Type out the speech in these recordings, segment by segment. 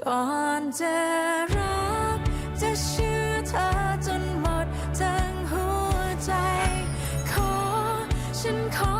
ก่อนจะรัก จะเชื่อเธอจนหมดทั้งหัวใจ ขอ ฉันขอ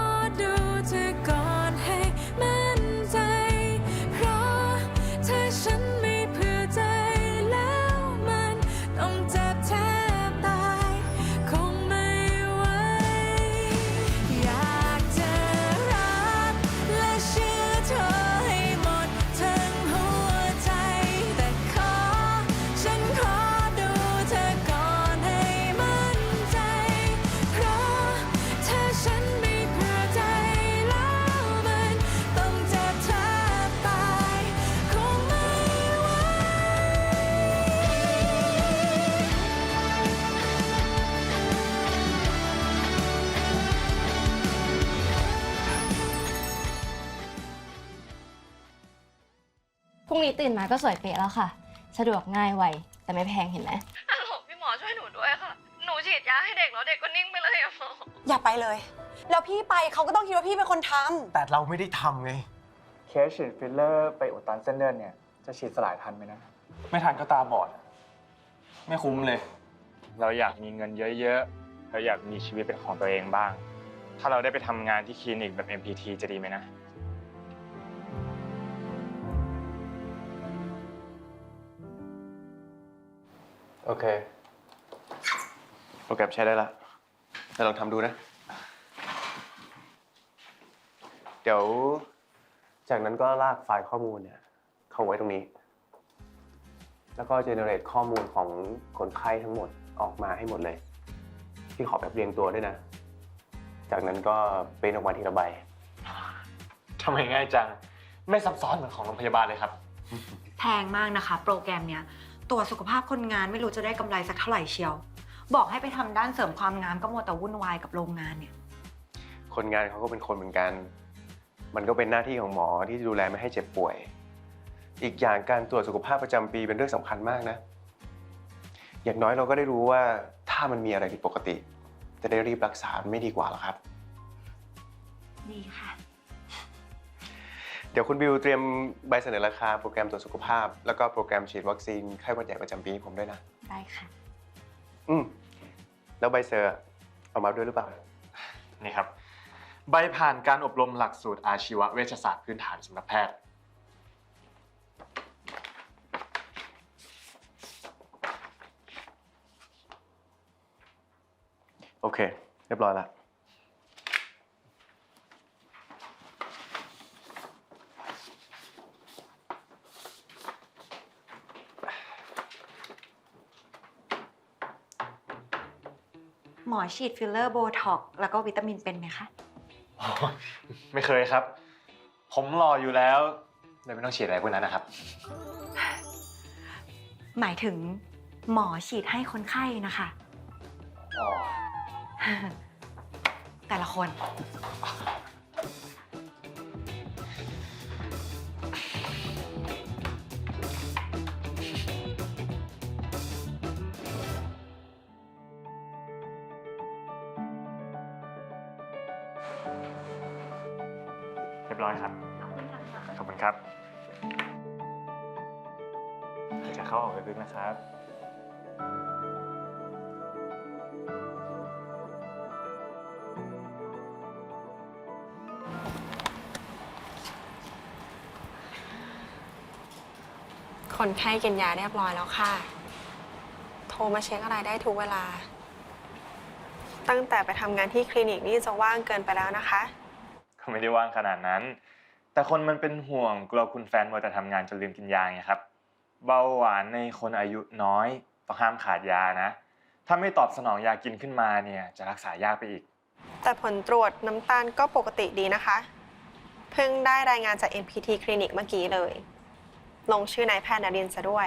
รุ่งนี้ตื่นมาก็สวยเป๊ะแล้วค่ะ สะดวกง่ายไวแต่ไม่แพงเห็นไหมฮัลโหลพี่หมอช่วยหนูด้วยค่ะ หนูฉีดยาให้เด็กแล้วเด็กก็นิ่งไปเลยอะหมออย่าไปเลย แล้วพี่ไปเขาก็ต้องคิดว่าพี่เป็นคนทำแต่เราไม่ได้ทำไง เคสฉีดฟิลเลอร์ไปอุดตันเส้นเลือดเนี่ย จะฉีดสลายทันไหมนะ ไม่ทันก็ตาบอด ไม่คุ้มเลย เราอยากมีเงินเยอะๆ เราอยากมีชีวิตเป็นของตัวเองบ้าง ถ้าเราได้ไปทำงานที่คลินิกแบบ MPT จะดีไหมนะ โอเค โปรแกรมใช้ได้ละแต่ลองทำดูนะ เดี๋ยว จากนั้นก็ลากไฟล์ข้อมูลเนี่ย เข้าไว้ตรงนี้ แล้วก็เจเนเรตข้อมูลของคนไข้ทั้งหมดออกมาให้หมดเลยพี่ขอแบบเรียงตัวด้วยนะ จากนั้นก็เป็นออกมาทีละใบ ทำไมง่ายจัง ไม่ซับซ้อนเหมือนของโรงพยาบาลเลยครับ แพงมากนะคะ โปรแกรมเนี้ย ตรวจสุขภาพคนงานไม่รู้จะได้กำไรสักเท่าไหร่เชียว บอกให้ไปทำด้านเสริมความงามก็มัวแต่วุ่นวายกับโรงงานเนี่ย คนงานเขาก็เป็นคนเหมือนกัน มันก็เป็นหน้าที่ของหมอที่จะดูแลไม่ให้เจ็บป่วย อีกอย่างการตรวจสุขภาพประจำปีเป็นเรื่องสำคัญมากนะ อย่างน้อยเราก็ได้รู้ว่าถ้ามันมีอะไรผิดปกติ จะได้รีบรักษาไม่ดีกว่าหรอครับ ดีค่ะเดี๋ยวคุณบิวเตรียมใบเสนอราคาโปรแกรมตรวจสุขภาพ แล้วก็โปรแกรมฉีดวัคซีนไข้หวัดใหญ่ประจำปีให้ผมด้วยนะ ได้ค่ะ อืมแล้วใบเซอร์เอามาด้วยหรือเปล่า นี่ครับ ใบผ่านการอบรมหลักสูตรอาชีวเวชศาสตร์พื้นฐานสำหรับแพทย์ โอเค เรียบร้อยละ อฉีดฟิลเลอร์โบท็อกซ์แล้วก็วิตามินเป็นไหมคะไม่เคยครับ ผมรออยู่แล้วเลยไม่ต้องฉีดอะไรพวกนั้นนะครับ หมายถึงหมอฉีดให้คนไข้นะคะ แต่ละคน ยบร้อยครับ ขอบคุณครับจะเข้าออกลึกๆนะครับคนไข้กินยาเรียบร้อยแล้วค่ะ โทรมาเช็คอะไรได้ทุกเวลา ตั้งแต่ไปทำงานที่คลินิกนี่จะว่างเกินไปแล้วนะคะ ก็ไม่ได้ว่างขนาดนั้น แต่คนมันเป็นห่วงกลัวคุณแฟนมัวแต่ทำงานจนลืมกินยาไงครับ เบาหวานในคนอายุน้อยต้องห้ามขาดยานะ ถ้าไม่ตอบสนองยากินขึ้นมาเนี่ยจะรักษายากไปอีก แต่ผลตรวจน้ำตาลก็ปกติดีนะคะ เพิ่งได้รายงานจาก NPT คลินิกเมื่อกี้เลย ลงชื่อนายแพทย์นรินทร์ซะด้วย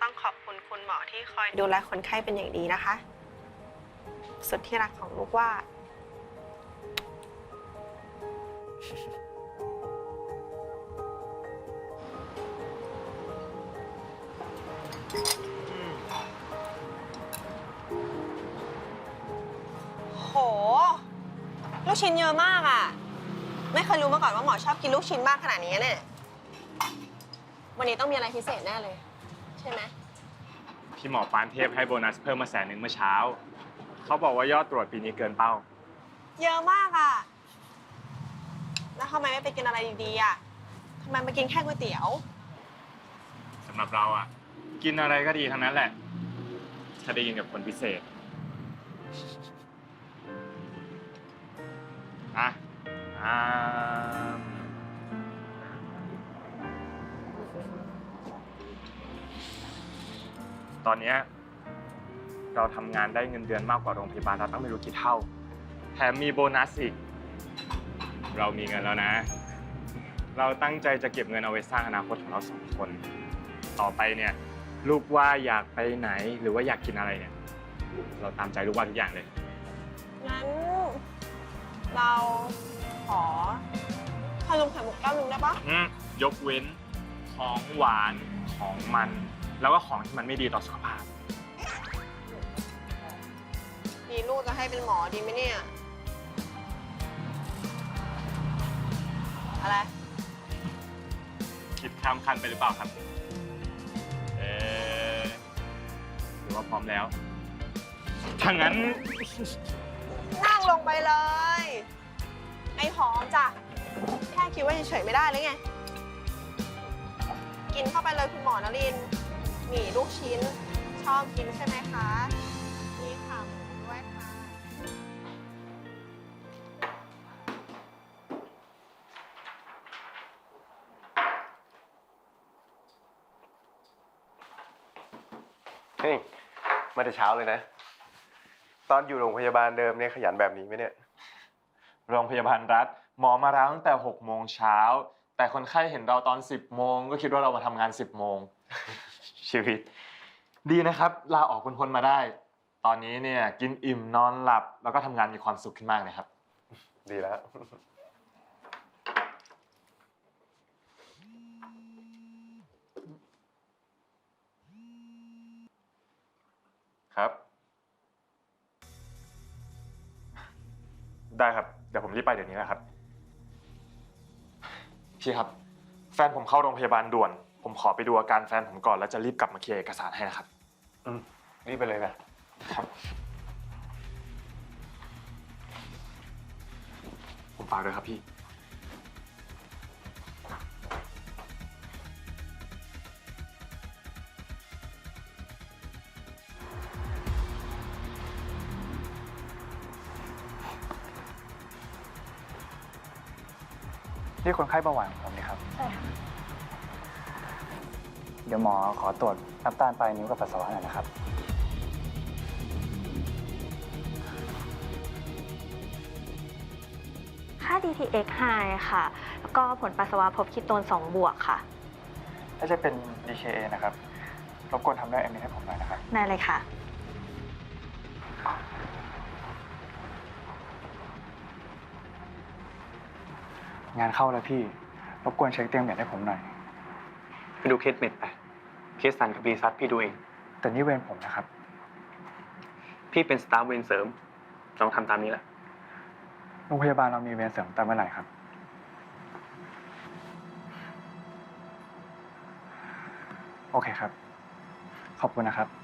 ต้องขอบคุณคุณหมอที่คอยดูแลคนไข้เป็นอย่างดีนะคะ สุดที่รักของลูกว่า โห ลูกชิ้นเยอะมากอะ่ะ ไม่เคยรู้มาก่อนว่าหมอชอบกินลูกชิ้นมากขนาดนี้เนี่ย วันนี้ต้องมีอะไรพิเศษแน่เลย ใช่ไหม พี่หมอปานเทพให้โบนัสเพิ่มมาแสนหนึ่งเมื่อเช้า เขาบอกว่ายอดตรวจปีนี้เกินเป้า เยอะมากอะ แล้วทำไมไม่ไปกินอะไรดีๆอะทำไมมากินแค่ก๋วยเตี๋ยว สำหรับเราอะ กินอะไรก็ดีทั้งนั้นแหละ ถ้าได้ยินกับคนพิเศษ อะอ่าตอนเนี้ยเราทำงานได้เงินเดือนมากกว่าโรงพยาบาลเราตั้งไม่รู้กี่เท่า แถมมีโบนัสอีก เรามีเงินแล้วนะ เราตั้งใจจะเก็บเงินเอาไว้สร้างอนาคตของเราสองคน ต่อไปเนี่ย ลูกว่าอยากไปไหนหรือว่าอยากกินอะไรเนี่ย เราตามใจลูกว่าทุกอย่างเลย งั้น เราขอขนมไข่มุกแก้วหนึงได้ปะอืมยกเว้นของหวานของมัน แล้วก็ของที่มันไม่ดีต่อสุขภาพ มีลูกจะให้เป็นหมอดีไหมเนี่ย ข้ามขั้นไปหรือเปล่าครับ เออหรือว่าพร้อมแล้ว ถ้างั้น นั่งลงไปเลย ไอ้หอมจ้ะ แค่คิดว่าเฉยๆไม่ได้เลยไง กินเข้าไปเลยคุณหมอนรินทร์หมี่ลูกชิ้น ชอบกินใช่ไหมคะ แต่เช้าเลยนะ ตอนอยู่โรงพยาบาลเดิมเนี่ยขยันแบบนี้ไหมเนี่ย โรงพยาบาลรัฐ หมอมาแล้วตั้งแต่6โมงเช้า แต่คนไข้เห็นเราตอน 10โมงก็คิดว่าเรามาทำงาน 10โมง ชีวิต ดีนะครับลาออกพ้นๆมาได้ ตอนนี้เนี่ยกินอิ่มนอนหลับ แล้วก็ทำงานมีความสุขขึ้นมากเลยครับ ดีแล้ว ครับ ได้ครับ เดี๋ยวผมรีบไปเดี๋ยวนี้นะครับ พี่ครับ แฟนผมเข้าโรงพยาบาลด่วน ผมขอไปดูอาการแฟนผมก่อนแล้วจะรีบกลับมาเคลียร์เอกสารให้นะครับ อืมรีบไปเลยนะครับผมฝากด้วยครับพี่ นี่คนไข้เบาหวานของผมนี่ครับ ใช่ค่ะ เดี๋ยวหมอขอตรวจน้ำตาลปลายนิ้วกับปัสสาวะหน่อยนะครับ ค่า DTX high ค่ะ แล้วก็ผลปัสสาวะพบคีโตน 2 บวกค่ะถ้าจะเป็น DKA นะครับ รบกวนทำได้เอ็มให้ผมหน่อยนะครับ ได้เลยค่ะ งานเข้าแล้วพี่ รบกวนเช็คเตียงเบียดให้ผมหน่อย ไปดูเคสเม็ดไป เคสสันกับรีซัตพี่ดูเอง แต่นี่เวรผมนะครับ พี่เป็นสตาฟเวรเสริมลองทำตามนี้แหละ โรงพยาบาลเรามีเวรเสริมตามเมื่อไหร่ครับ โอเคครับ ขอบคุณนะครับ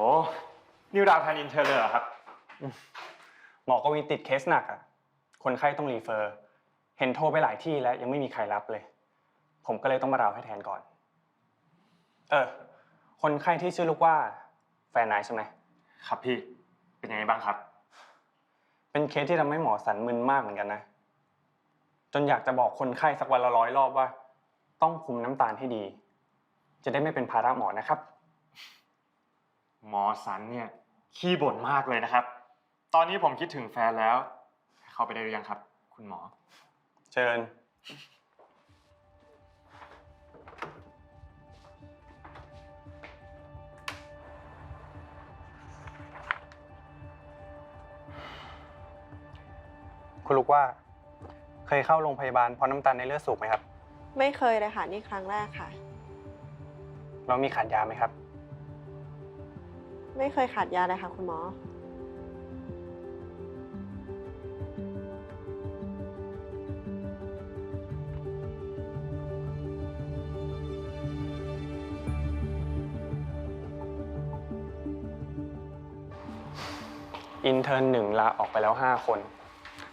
โอ้นิวดาวทานินเธอเลยเหรอครับ หมอกวินติดเคสหนักอะ คนไข้ต้องรีเฟอร์ เห็นโทรไปหลายที่แล้วยังไม่มีใครรับเลย ผมก็เลยต้องมาเราให้แทนก่อน เออ คนไข้ที่ชื่อลูกว่า แฟนนายใช่ไหม ครับพี่ เป็นยังไงบ้างครับ เป็นเคสที่ทำให้หมอสันมึนมากเหมือนกันนะ จนอยากจะบอกคนไข้สักวันละร้อยรอบว่า ต้องคุมน้ำตาลให้ดี จะได้ไม่เป็นภาระหมอนะครับ หมอสันเนี่ยขี้บ่นมากเลยนะครับ ตอนนี้ผมคิดถึงแฟนแล้ว เข้าไปได้หรือยังครับ คุณหมอ เชิญ คุณลูกว่า เคยเข้าโรงพยาบาลเพราะน้ำตาลในเลือดสูงไหมครับ ไม่เคยเลยค่ะ นี่ครั้งแรกค่ะ เรามีขาดยาไหมครับ ไม่เคยขาดยาเลยค่ะคุณหมอ อินเทอร์หนึ่งลาออกไปแล้ว 5 คน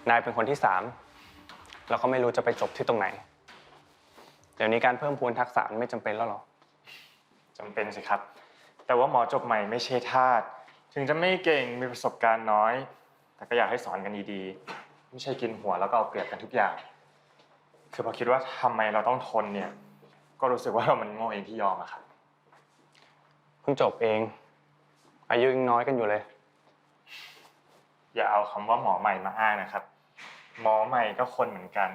นายเป็นคนที่3เราก็ไม่รู้จะไปจบที่ตรงไหน เดี๋ยวนี้การเพิ่มพูนทักษะมันไม่จำเป็นแล้วหรอ จำเป็นสิครับ แต่ว่าหมอจบใหม่ไม่ใช่ทาสถึงจะไม่เก่งมีประสบการณ์น้อย แต่ก็อยากให้สอนกันดีๆ ไม่ใช่กินหัวแล้วก็เอาเปรียบกันทุกอย่าง คือพอคิดว่าทำไมเราต้องทนเนี่ย ก็รู้สึกว่าเรามันโง่เองที่ยอมอะครับ เพิ่งจบเอง อายุยังน้อยกันอยู่เลย อย่าเอาคำว่าหมอใหม่มาอ้างนะครับ หมอใหม่ก็คนเหมือนกัน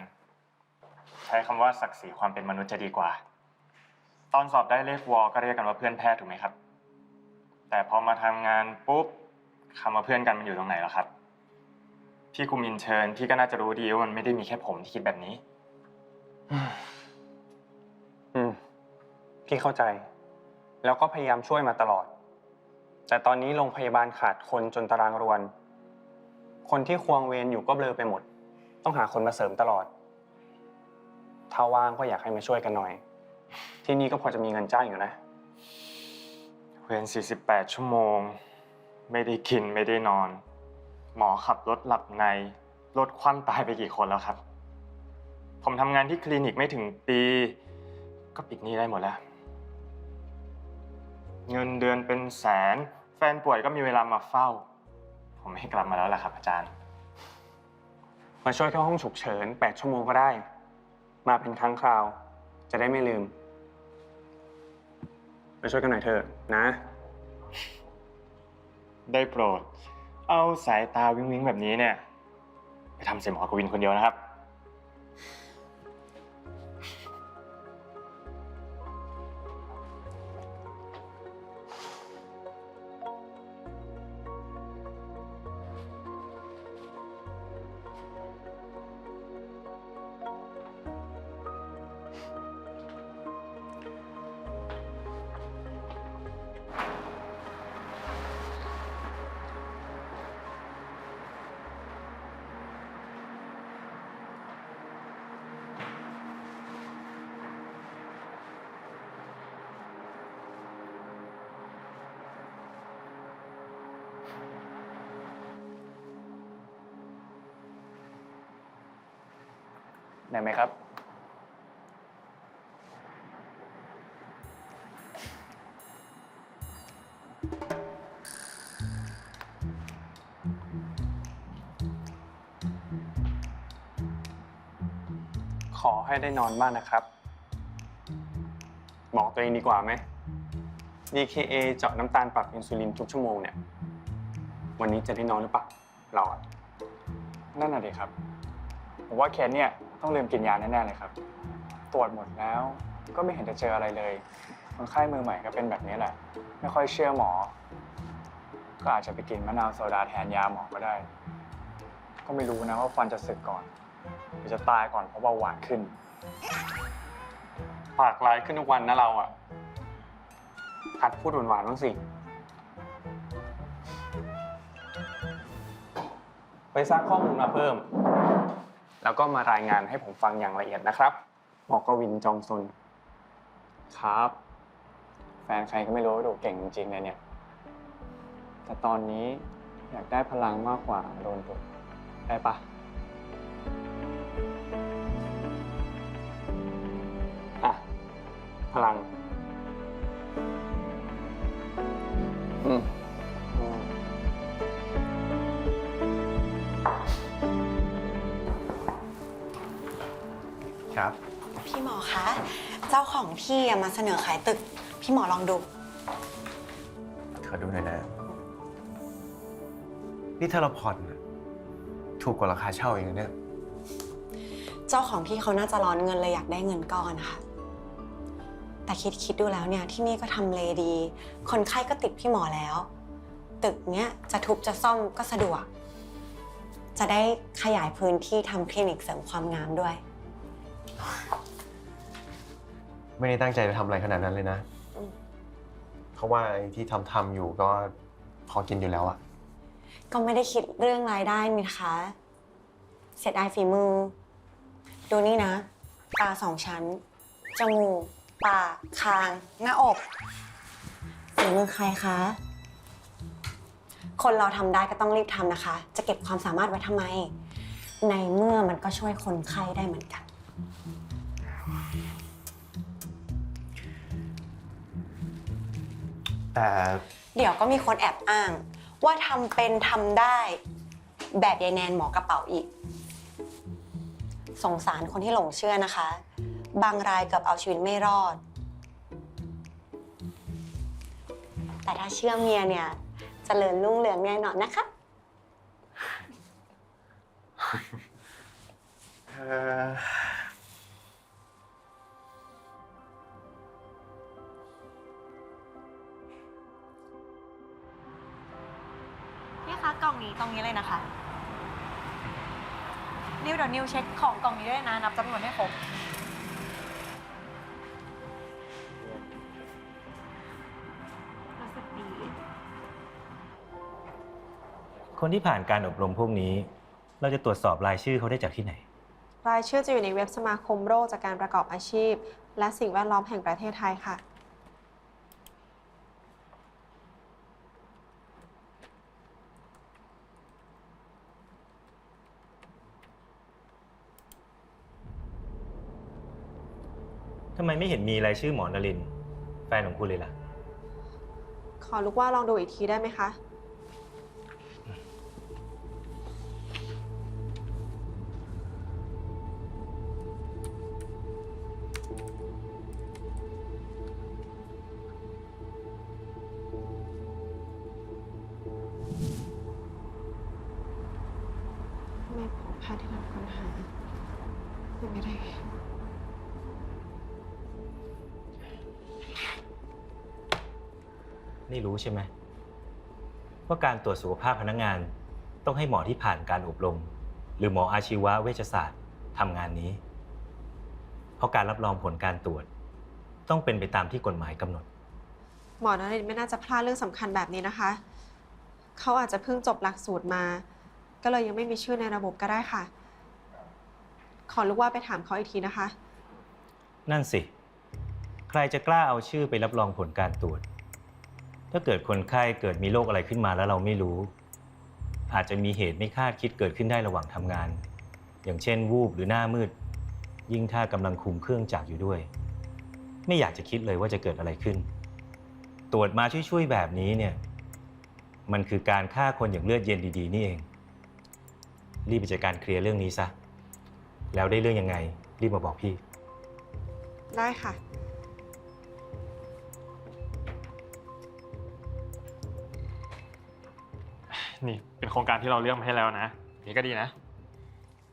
ใช้คำว่าศักดิ์ศรีความเป็นมนุษย์จะดีกว่า ตอนสอบได้เลขวอก็เรียกกันว่าเพื่อนแพทย์ถูกไหมครับ แต่พอมาทำงานปุ๊บคำว่าเพื่อนกันมันอยู่ตรงไหนแล้วครับ พี่คุมินเทิร์นพี่ก็น่าจะรู้ดีว่ามันไม่ได้มีแค่ผมที่คิดแบบนี้ อืม พี่เข้าใจ แล้วก็พยายามช่วยมาตลอด แต่ตอนนี้โรงพยาบาลขาดคนจนตารางรวน คนที่ควงเวรอยู่ก็เบลอไปหมด ต้องหาคนมาเสริมตลอด ถ้าว่างก็อยากให้มาช่วยกันหน่อย ที่นี่ก็พอจะมีเงินจ้างอยู่นะ เวร48 ชั่วโมง ไม่ได้กินไม่ได้นอน หมอขับรถหลับในรถคว่ำตายไปกี่คนแล้วครับ ผมทำงานที่คลินิกไม่ถึงปี ก็ปิดหนี้ได้หมดแล้ว เงินเดือนเป็นแสน แฟนป่วยก็มีเวลามาเฝ้า ผมให้กลับมาแล้วแหละครับ อาจารย์ มาช่วยแค่ห้องฉุกเฉิน 8 ชั่วโมงก็ได้ มาเป็นครั้งคราว จะได้ไม่ลืม มาช่วยกันหน่อยเถอะนะ ได้โปรด เอาสายตาวิงวิงแบบนี้เนี่ย ไปทำเสียหมอกวินคนเดียวนะครับ ได้ไหมครับ ขอให้ได้นอนบ้างนะครับ บอกตัวเองดีกว่าไหม DKA เจาะน้ำตาลปรับอินซูลินทุกชั่วโมงเนี่ย วันนี้จะได้นอนหรือเปล่าเราอะนั่นน่ะดิครับ ผมว่าเคสเนี่ย ต้องลืมกินยาแน่ๆเลยครับ ตรวจหมดแล้วก็ไม่เห็นจะเจออะไรเลยคนไข้มือใหม่ก็เป็นแบบนี้แหละ ไม่ค่อยเชื่อหมอ ก็อาจจะไปกินมะนาวโซดาแทนยาหมอก็ได้ ก็ไม่รู้นะว่าฟันจะสึกก่อนหรือจะตายก่อนเพราะเบาหวานขึ้น ปากลายขึ้นทุกวันนะเราอะหัดพูดหวานๆบ้างสิ ไปซักข้อมูลมาเพิ่ม แล้วก็มารายงานให้ผมฟังอย่างละเอียดนะครับหมอกวินจองซุนครับ แฟนใครก็ไม่รู้ดูเก่งจริงๆเลยเนี่ย แต่ตอนนี้อยากได้พลังมากกว่าโดนดุได้ปะอะ พลัง เจ้าของที่อะมาเสนอขายตึก พี่หมอลองดู ขอดูหน่อยนะ นี่ถ้าเราผ่อนน่ะถูกกว่าราคาเช่าอีกนะเนี่ย เจ้าของที่เขาน่าจะร้อนเงินเลยอยากได้เงินก้อนนะคะแต่คิดคิดดูแล้วเนี่ยที่นี่ก็ทำเลดี คนไข้ก็ติดพี่หมอแล้ว ตึกเนี้ยจะทุบจะซ่อมก็สะดวก จะได้ขยายพื้นที่ทำคลินิกเสริมความงามด้วย ไม่ได้ตั้งใจจะทำอะไรขนาดนั้นเลยนะอืมเขาว่าไอ้ที่ทำทำๆอยู่ก็พอกินอยู่แล้วอะก็ไม่ได้คิดเรื่องรายได้นี่คะเสียดายฝีมือ ดูนี่นะ ตาสองชั้น จมูก ปาก คาง หน้าอกฝีมือใครคะ คนเราทำได้ก็ต้องรีบทำนะคะ จะเก็บความสามารถไว้ทำไม ในเมื่อมันก็ช่วยคนไข้ได้เหมือนกัน แต่เดี๋ยวก็มีคนแอบอ้าง ว่าทำเป็นทำได้ แบบยายแนนหมอกระเป๋าอีก สงสารคนที่หลงเชื่อนะคะ บางรายเกือบเอาชีวิตไม่รอด แต่ถ้าเชื่อเมียเนี่ยจเจริญรุ่งเรืองแน่นอนนะคะ เอ่อ พี่คะกล่องนี้ตรงนี้เลยนะคะ นิวเดี๋ยวนิวเช็คของกล่องนี้ด้วยนะ นับจำนวนให้ครบรู้สึกดีคนที่ผ่านการอบรมพวกนี้ เราจะตรวจสอบรายชื่อเขาได้จากที่ไหน รายชื่อจะอยู่ในเว็บสมาคมโรคจากการประกอบอาชีพ และสิ่งแวดล้อมแห่งประเทศไทยค่ะ ทำไมไม่เห็นมีรายชื่อหมอนรินทร์แฟนของคุณเลยล่ะ ขอลูกว่าลองดูอีกทีได้ไหมคะ นี่รู้ใช่ไหมว่าการตรวจสุขภาพพนักงาน ต้องให้หมอที่ผ่านการอบรม หรือหมออาชีวะเวชศาสตร์ทำงานนี้ เพราะการรับรองผลการตรวจ ต้องเป็นไปตามที่กฎหมายกำหนด หมอนรินทร์ไม่น่าจะพลาดเรื่องสำคัญแบบนี้นะคะ เขาอาจจะเพิ่งจบหลักสูตรมา ก็เลยยังไม่มีชื่อในระบบก็ได้ค่ะ ขอลูกว่าไปถามเขาอีกทีนะคะ นั่นสิ ใครจะกล้าเอาชื่อไปรับรองผลการตรวจ ถ้าเกิดคนไข้เกิดมีโรคอะไรขึ้นมาแล้วเราไม่รู้ อาจจะมีเหตุไม่คาดคิดเกิดขึ้นได้ระหว่างทำงาน อย่างเช่น วูบหรือหน้ามืด ยิ่งถ้ากำลังคุมเครื่องจักรอยู่ด้วย ไม่อยากจะคิดเลยว่าจะเกิดอะไรขึ้น ตรวจมาช่วยๆแบบนี้เนี่ยมันคือการฆ่าคนอย่างเลือดเย็นดีๆ นี่เอง รีบไปจัดการเคลียร์เรื่องนี้ซะ แล้วได้เรื่องยังไง รีบมาบอกพี่ ได้ค่ะ นี่เป็นโครงการที่เราเลือกมาให้แล้วนะ นี่ก็ดีนะ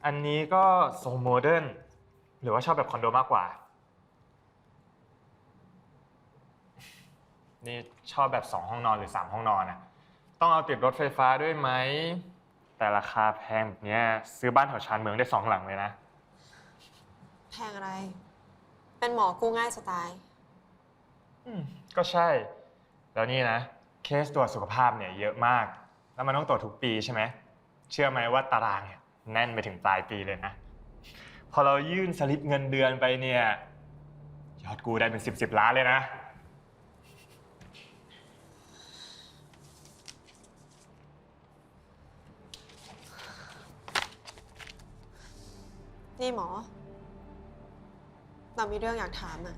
อันนี้ก็โซโมเดิร์นหรือว่าชอบแบบคอนโดมากกว่า นี่ชอบแบบ 2 ห้องนอนหรือ 3 ห้องนอนอะต้องเอาติดรถไฟฟ้าด้วยไหม แต่ราคาแพงแบบเนี้ยซื้อบ้านแถวชานเมืองได้สองหลังเลยนะ แพงอะไร เป็นหมอกู้ง่ายจะตายอืมก็ใช่ แล้วนี่นะ เคสตรวจสุขภาพเนี่ยเยอะมาก แล้วมันต้องตรวจทุกปีใช่ไหม เชื่อไหมว่าตารางเนี่ยแน่นไปถึงปลายปีเลยนะ พอเรายื่นสลิปเงินเดือนไปเนี่ยยอดกูได้เป็นสิบสิบล้านเลยนะ นี่หมอ เรามีเรื่องอยากถามอะ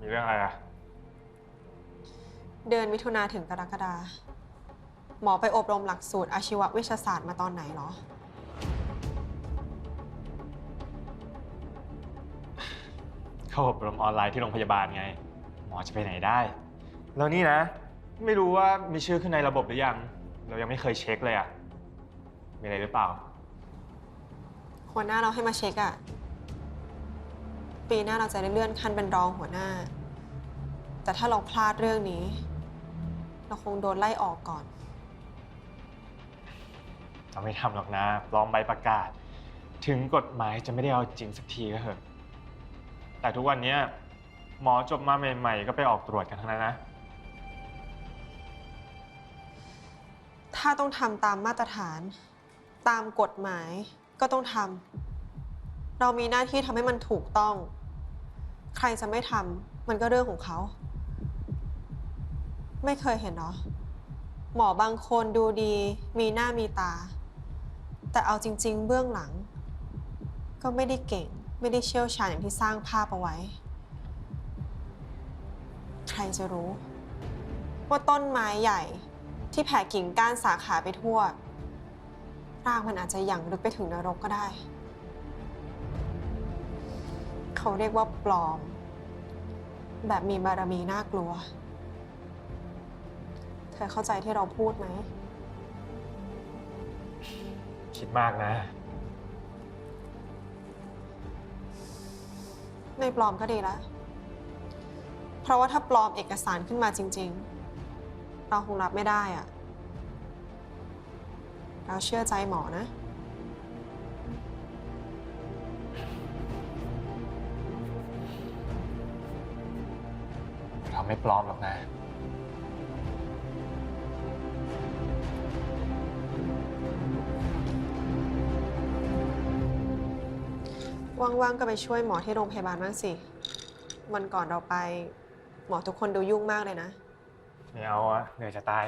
มีเรื่องอะไรอะ เดือนมิถุนาถึงกรกฎาหมอไปอบรมหลักสูตรอาชีววิทยาศาสตร์มาตอนไหนเหรอ เข้าอบรมออนไลน์ที่โรงพยาบาลไง หมอจะไปไหนได้ แล้วนี่นะ ไม่รู้ว่ามีชื่อขึ้นในระบบหรือยัง เรายังไม่เคยเช็คเลยอะมีอะไรหรือเปล่า หัวหน้าเราให้มาเช็คอะปีหน้าเราจะได้เลื่อนขั้นเป็นรองหัวหน้า แต่ถ้าเราพลาดเรื่องนี้ เราคงโดนไล่ออกก่อน เราไม่ทำหรอกนะปลอมใบประกาศ ถึงกฎหมายจะไม่ได้เอาจริงสักทีก็เถอะ แต่ทุกวันเนี้ยหมอจบมาใหม่ๆ ก็ไปออกตรวจกันทั้งนั้นนะ ถ้าต้องทำตามมาตรฐาน ตามกฎหมายก็ต้องทำเรามีหน้าที่ทำให้มันถูกต้อง ใครจะไม่ทำมันก็เรื่องของเขา ไม่เคยเห็นเหรอหมอบางคนดูดีมีหน้ามีตา แต่เอาจริง ๆ เบื้องหลัง ก็ไม่ได้เก่ง ไม่ได้เชี่ยวชาญอย่างที่สร้างภาพเอาไว้ ใครจะรู้ ว่าต้นไม้ใหญ่ที่แผ่กิ่งก้านสาขาไปทั่วรากมันอาจจะยังลึกไปถึงนรกก็ได้ เขาเรียกว่าปลอม แบบมีบารมีน่ากลัว เธอเข้าใจที่เราพูดไหม คิดมากนะ ไม่ปลอมก็ดีแล้วเพราะว่าถ้าปลอมเอกสารขึ้นมาจริง ๆ เราคงรับไม่ได้อะเราเชื่อใจหมอนะเราไม่ปลอมหรอกนะ ว่างๆก็ไปช่วยหมอที่โรงพยาบาลบ้างสิ วันก่อนเราไป หมอทุกคนดูยุ่งมากเลยนะ ไม่เอาอะเหนื่อยจะตาย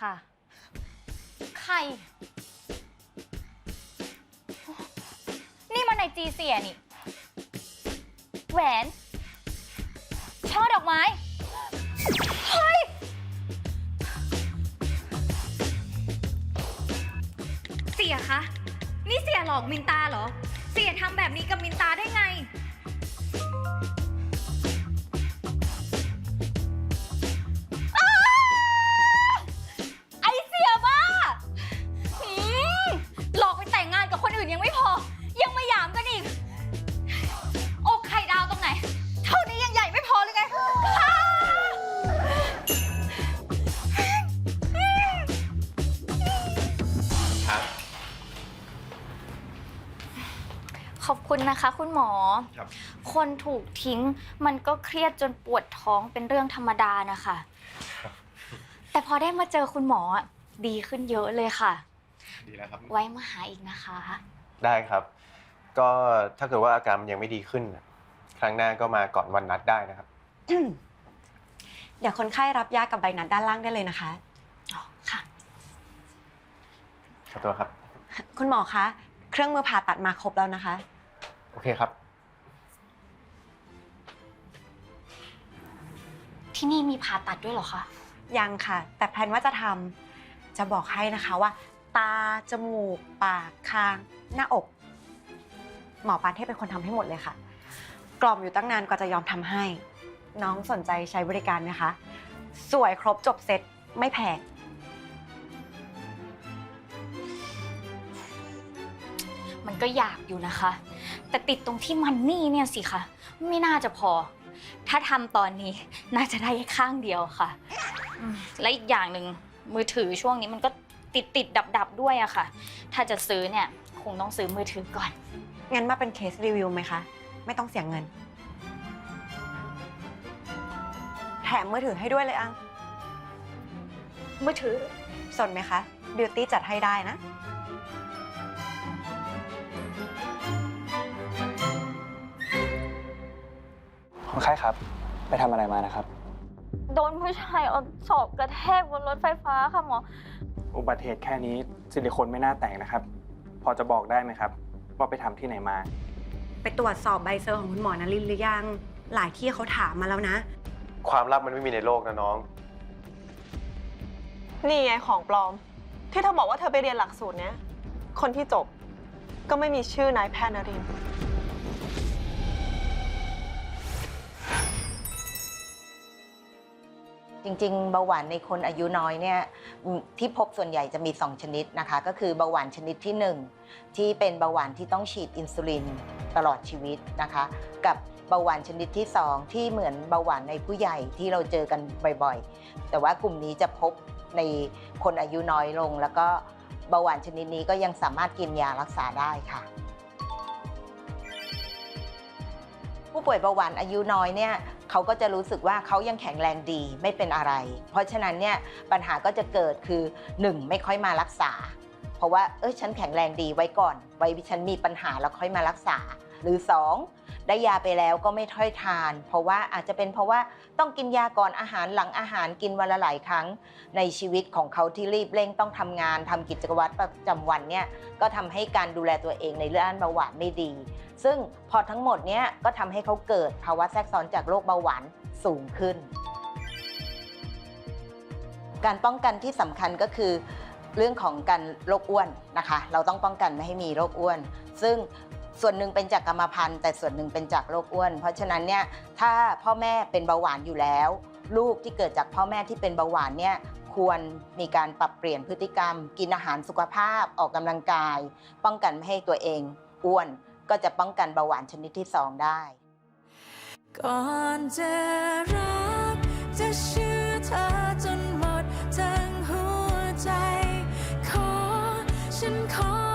ค่ะ ใคร นี่มันในจีเสียนี่ แหวน ช่อดอกไม้ เฮ้ย เสียคะ นี่เสียหลอกมินตาเหรอ เสียทำแบบนี้กับมินตาได้ไง คุณนะคะคุณหมอ ครับ คนถูกทิ้งมันก็เครียดจนปวดท้องเป็นเรื่องธรรมดานะคะแต่พอได้มาเจอคุณหมออะดีขึ้นเยอะเลยค่ะ ดีแล้วครับ ไว้มาหาอีกนะคะ ได้ครับ ก็ถ้าเกิดว่าอาการมันยังไม่ดีขึ้นน่ะครั้งหน้าก็มาก่อนวันนัดได้นะครับ เดี๋ยวคนไข้รับยากับใบนัดด้านล่างได้เลยนะคะ อ๋อค่ะ ขอตัวครับ คุณหมอคะ เครื่องมือผ่าตัดมาครบแล้วนะคะ โอเคครับ ที่นี่มีผ่าตัดด้วยเหรอคะ ยังค่ะ แต่แพลนว่าจะทำจะบอกให้นะคะว่า ตา จมูก ปาก คาง หน้าอก หมอปานเทพเป็นคนทำให้หมดเลยค่ะ กล่อมอยู่ตั้งนานกว่าจะยอมทำให้ น้องสนใจใช้บริการไหมคะ สวยครบจบเซ็ตไม่แพง ก็อยากอยู่นะคะ แต่ติดตรงที่มันนี่เนี่ยสิคะไม่น่าจะพอ ถ้าทำตอนนี้น่าจะได้แค่ข้างเดียวค่ะอืมและอีกอย่างหนึ่งมือถือช่วงนี้มันก็ติดติดดับดับๆด้วยอะค่ะ ถ้าจะซื้อเนี่ยคงต้องซื้อมือถือก่อน งั้นมาเป็นเคสรีวิวไหมคะ ไม่ต้องเสียเงิน แถมมือถือให้ด้วยเลยอังมือถือ สนไหมคะ บิวตี้จัดให้ได้นะ คนไข้ครับ ไปทำอะไรมานะครับ โดนผู้ชายเอาศอกกระแทกบนรถไฟฟ้าค่ะหมอ อุบัติเหตุแค่นี้ซิลิโคนไม่น่าแต่งนะครับ พอจะบอกได้ไหมครับ ว่าไปทำที่ไหนมา ไปตรวจสอบใบเซอร์ของคุณหมอนลินหรือยัง หลายที่เขาถามมาแล้วนะ ความลับมันไม่มีในโลกนะน้อง นี่ไงของปลอม ที่เธอบอกว่าเธอไปเรียนหลักสูตรเนี้ย คนที่จบก็ไม่มีชื่อนายแพทย์นรินทร์ จริงๆ เบาหวานในคนอายุน้อยเนี่ยที่พบส่วนใหญ่จะมี 2 ชนิดนะคะ ก็คือเบาหวานชนิดที่ 1 ที่เป็นเบาหวานที่ต้องฉีดอินซูลินตลอดชีวิตนะคะ กับเบาหวานชนิดที่ 2 ที่เหมือนเบาหวานในผู้ใหญ่ที่เราเจอกันบ่อยๆ แต่ว่ากลุ่มนี้จะพบในคนอายุน้อยลง แล้วก็เบาหวานชนิดนี้ก็ยังสามารถกินยารักษาได้ค่ะ ผู้ป่วยเบาหวานอายุน้อยเนี่ยเขาก็จะรู้สึกว่าเขายังแข็งแรงดีไม่เป็นอะไร เพราะฉะนั้นเนี่ยปัญหาก็จะเกิดคือ 1 ไม่ค่อยมารักษา เพราะว่าเอ้ยฉันแข็งแรงดีไว้ก่อน ไว้ฉันมีปัญหาแล้วค่อยมารักษา หรือ 2 ได้ยาไปแล้วก็ไม่ค่อยทาน เพราะว่าอาจจะเป็นเพราะว่าต้องกินยาก่อนอาหารหลังอาหารกินวันละหลายครั้ง ในชีวิตของเขาที่รีบเร่งต้องทำงานทำกิจวัตรประจำวันเนี่ยก็ทำให้การดูแลตัวเองในเรื่องเบาหวานไม่ดี ซึ่งพอทั้งหมดเนี้ยก็ทำให้เขาเกิดภาวะแทรกซ้อนจากโรคเบาหวานสูงขึ้น การป้องกันที่สำคัญก็คือเรื่องของการโรคอ้วนนะคะ เราต้องป้องกันไม่ให้มีโรคอ้วน ซึ่ง ส่วนหนึ่งเป็นจากกรรมพันธุ์ แต่ส่วนหนึ่งเป็นจากโรคอ้วน เพราะฉะนั้นเนี่ยถ้าพ่อแม่เป็นเบาหวานอยู่แล้ว ลูกที่เกิดจากพ่อแม่ที่เป็นเบาหวานเนี่ยควรมีการปรับเปลี่ยนพฤติกรรม กินอาหารสุขภาพออกกำลังกาย ป้องกันไม่ให้ตัวเองอ้วนก็จะป้องกันเบาหวานชนิดที่2ได้ก่อนจะรักจะเชื่อเธอจนหมดทั้งหัวใจ ขอ ฉันขอ